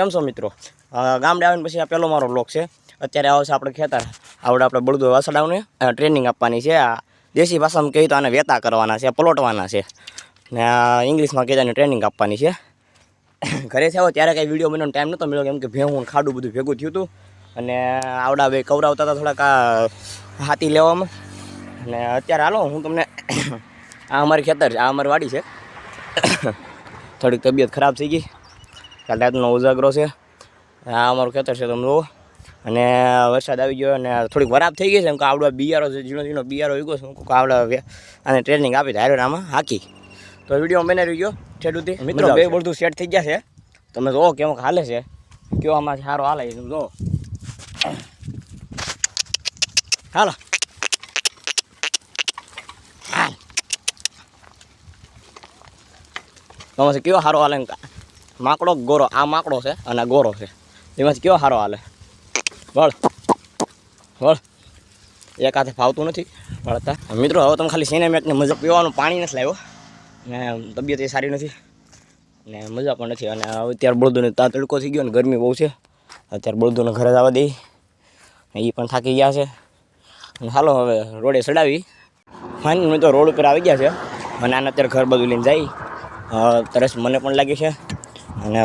કેમ છો મિત્રો? ગામડે આવીને પછી આ પહેલો મારો બ્લોક છે. અત્યારે આવશે આપણે ખેતર. આવડે આપણે બળદો વાસડાવને ટ્રેનિંગ આપવાની છે. આ દેશી ભાષામાં કહીએ તો આને વેતા કરવાના છે, પલોટવાના છે. ને આ ઇંગ્લિશમાં કહીએ તો ટ્રેનિંગ આપવાની છે. ઘરે છે ત્યારે કાંઈ વીડિયો બનાવવાનો ટાઈમ નહોતો મળ્યો, કેમ કે ભેહું ખાડું બધું ભેગું થયું હતું. અને આવડા બે કવરાવતા હતા થોડાક હાથી લેવામાં. અને અત્યારે હાલો, હું તમને આ અમારી ખેતર છે, આ અમારી વાડી છે. થોડીક તબિયત ખરાબ થઈ ગઈ. રાતનો ઉજાગરો છે. આ અમારું ખેતર છે તમે જુઓ. અને વરસાદ આવી ગયો અને થોડીક વરાપ થઈ ગઈ છે. કે આવડો બિયારો છે ઝીણો ઝીણો બિયારો ઉગો છે. હું આવડા આને ટ્રેનિંગ આપી હારે આમાં હાકી. તો વીડિયો બને રહી ગયો છેડુથી મિત્રો બે બધું સેટ થઈ ગયા છે. તમે જુઓ કેમ હાલે છે. કયો આમાં સારો હાલે છે તમે જુઓ. હાલો. એમાંથી કયો સારો હાલે માકડો ગોરો? આ માકડો છે અને ગોરો છે. એમાંથી કયો સારો હાલે? વળ. વળ. એક હાથે ફાવતું નથી. વળતા મિત્રો હવે તમે ખાલી સિનેમેટને મજા પીવાનું પાણી નથી લાવ્યો. ને તબિયત એ સારી નથી. ને મજા પણ નથી. અને અત્યારે બળદોને તા તડકો થઈ ગયો ને ગરમી બહુ છે. અત્યારે બળદોને ઘરે જવા દઈ. એ પણ થાકી ગયા છે. હાલો હવે રોડે ચડાવી. ફાઇન મેં તો રોડ ઉપર આવી ગયા છે. અને આને અત્યારે ઘર બધું લઈને અ, તરસ મને પણ લાગી છે. અને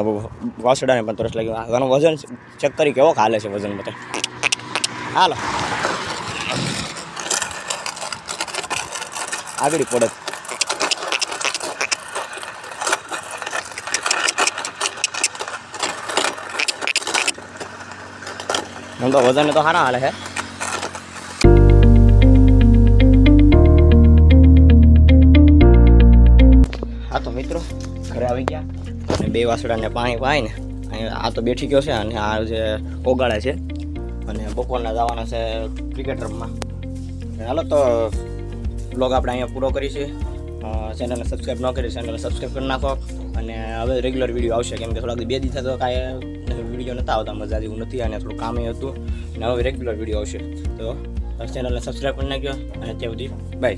વાસડાને પણ તરસ લાગી આનું વજન ચેક કરી કેવો હાલે છે વજન બધા. હાલો. આગળ પડત. એમ તો વજન તો સારા હાલે છે ઘરે આવી ગયા. અને બે વાસડાને પાણી પાઈને આ તો બેઠી ગયો છે અને આ જે ઓગાળે છે. અને બપોરના જવાના છે ક્રિકેટ રમવા. હાલો તો બ્લોગ આપણે અહીંયા પૂરો કરીશું ચેનલને સબસ્ક્રાઈબ ન કરી ચેનલને સબસ્ક્રાઈબ કરી નાખો. અને હવે રેગ્યુલર વીડિયો આવશે. કેમ કે થોડાક બે દિવસ તો કાંઈ વીડિયો નહોતા આવતા. મજા જેવું નથી અને થોડું કામ હતું. અને હવે રેગ્યુલર વીડિયો આવશે. તો ચેનલને સબસ્ક્રાઈબ કરી નાખ્યો. અને ત્યાં સુધી બાય